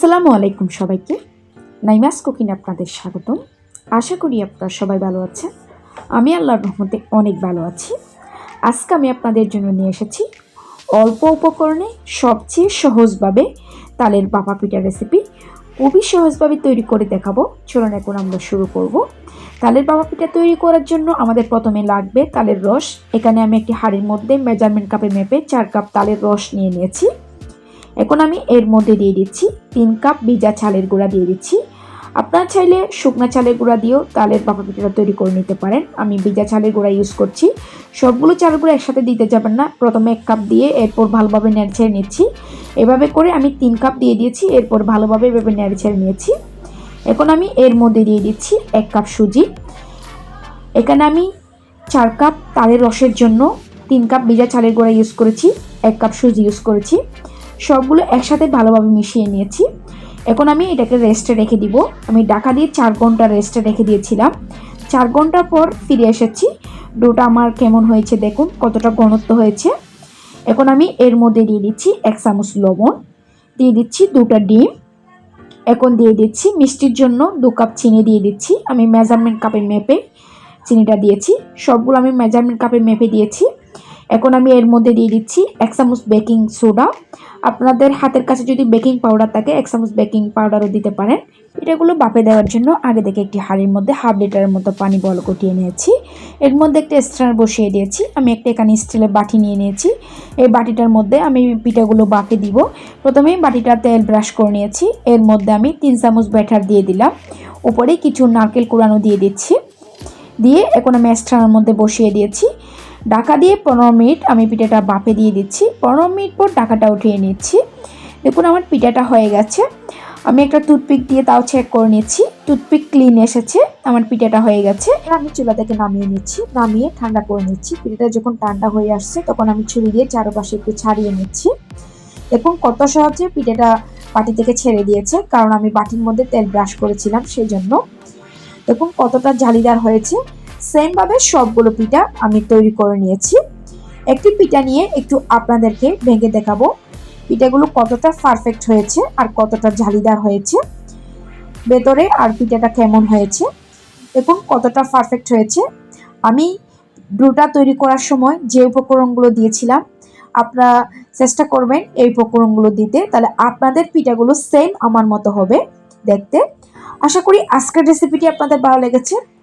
আসসালামু আলাইকুম সবাইকে। নাইমাস কুকিং আপনাদের স্বাগতম। আশা করি আপনারা সবাই ভালো আছেন। আমি আল্লাহর রহমতে অনেক ভালো আছি। আজকে আমি আপনাদের জন্য নিয়ে এসেছি অল্প উপকরণে সবচেয়ে সহজভাবে তালের বাপা পিঠা রেসিপি খুবই সহজভাবে তৈরি করে দেখাবো। চলুন এখন আমরা শুরু করব। তালের বাবা পিঠা তৈরি করার জন্য আমাদের প্রথমে লাগবে তালের রস। এখানে আমি একটি হাঁড়ির মধ্যে মেজারমেন্ট কাপে মেপে চার কাপ তালের রস নিয়ে নিয়েছি। এখন আমি এর মধ্যে দিয়ে দিচ্ছি তিন কাপ ভিজা চালের গুঁড়া দিয়ে দিচ্ছি। আপনারা চাইলে শুকনো চালের গুঁড়া দিয়েও তালের বাপা পিঠাটা তৈরি করে নিতে পারেন। আমি ভিজা চালের গুঁড়া ইউজ করছি। সবগুলো চালের গুঁড়া একসাথে দিতে যাবেন না। প্রথমে এক কাপ দিয়ে এরপর ভালোভাবে নেড়ে ছেড়ে নিচ্ছি। এভাবে করে আমি তিন কাপ দিয়ে দিয়েছি, এরপর ভালোভাবে এভাবে নেড়ে ছেড়ে নিয়েছি। এখন আমি এর মধ্যে দিয়ে দিচ্ছি এক কাপ সুজি। এখানে আমি চার কাপ তালের রসের জন্য তিন কাপ ভিজা চালের গুঁড়া ইউজ করেছি, এক কাপ সুজি ইউজ করেছি। সবগুলো একসাথে ভালোভাবে মিশিয়ে নিয়েছি। এখন আমি এটাকে রেস্টে রেখে দিব। আমি ডাকা দিয়ে চার ঘণ্টা রেস্টে রেখে দিয়েছিলাম। চার ঘণ্টা পর ফিরে এসেছি। ডোটা আমার কেমন হয়েছে দেখুন, কতটা ঘনত্ব হয়েছে। এখন আমি এর মধ্যে দিয়ে দিচ্ছি এক চামচ লবণ। দিয়ে দিচ্ছি দুটা ডিম। এখন দিয়ে দিচ্ছি মিষ্টির জন্য দু কাপ চিনি দিয়ে দিচ্ছি। আমি মেজারমেন্ট কাপে মেপে চিনিটা দিয়েছি। সবগুলো আমি মেজারমেন্ট কাপে মেপে দিয়েছি। এখন আমি এর মধ্যে দিয়ে দিচ্ছি এক চামচ বেকিং সোডা আপনাদের হাতের কাছে যদি বেকিং পাউডার থাকে এক চামচ বেকিং পাউডারও দিতে পারেন। এটাগুলো বাপে দেওয়ার জন্য আগে থেকে একটি হাঁড়ির মধ্যে হাফ লিটারের মতো পানি বল কটিয়ে নিয়েছি। এর মধ্যে একটা স্ট্যান্ড বসিয়ে দিয়েছি। আমি একটা এখানে স্টিলের বাটি নিয়ে নিয়েছি। এই বাটিটার মধ্যে আমি পিঠাগুলো বাপে দিব। প্রথমেই বাটিটা তেল ব্রাশ করে নিয়েছি। এর মধ্যে আমি তিন চামচ ব্যাটার দিয়ে দিলাম। উপরে কিছু নারকেল কুড়ানো দিয়ে দিচ্ছি। দিয়ে এখন আমি স্ট্যান্ডের মধ্যে বসিয়ে দিয়েছি। ঢাকা দিয়ে পনেরো মিনিট আমি পিঠাটা বাপে দিয়ে দিচ্ছি। পনেরো মিনিট পর ঢাকাটা উঠিয়ে নিচ্ছি। দেখুন আমার পিঠাটা হয়ে গেছে। আমি একটা টুথপিক দিয়ে তাও চেক করে নিচ্ছি। টুথপিক ক্লিন এসেছে, আমার পিঠাটা হয়ে গেছে। আমি চুলা থেকে নামিয়ে নিচ্ছি। নামিয়ে ঠান্ডা করে নিচ্ছি। পিঠাটা যখন ঠান্ডা হয়ে আসছে, তখন আমি ছুরি দিয়ে চারপাশে একটু ছাড়িয়ে নিচ্ছি। দেখুন কত সহজে পিঠাটা বাটি থেকে ছেড়ে দিয়েছে, কারণ আমি বাটির মধ্যে তেল ব্রাশ করেছিলাম সেই জন্য দেখুন কতটা জালিদার হয়েছে। সেমভাবে সবগুলো পিঠা আমি তৈরি করে নিয়েছি। একটি পিঠা নিয়ে একটু আপনাদেরকে ভেঙে দেখাবো। পিঠাগুলো কতটা পারফেক্ট হয়েছে আর কতটা ঝালিদার হয়েছে। ভেতরে আর পিঠাটা কেমন হয়েছে দেখুন কতটা পারফেক্ট হয়েছে। আমি ডোটা তৈরি করার সময় যে উপকরণগুলো দিয়েছিলাম, আপনারা চেষ্টা করবেন এই উপকরণগুলো দিতে। তাহলে আপনাদের পিঠাগুলো সেম আমার মতো হবে দেখতে। আশা করি আজকের রেসিপিটি আপনাদের ভালো লেগেছে।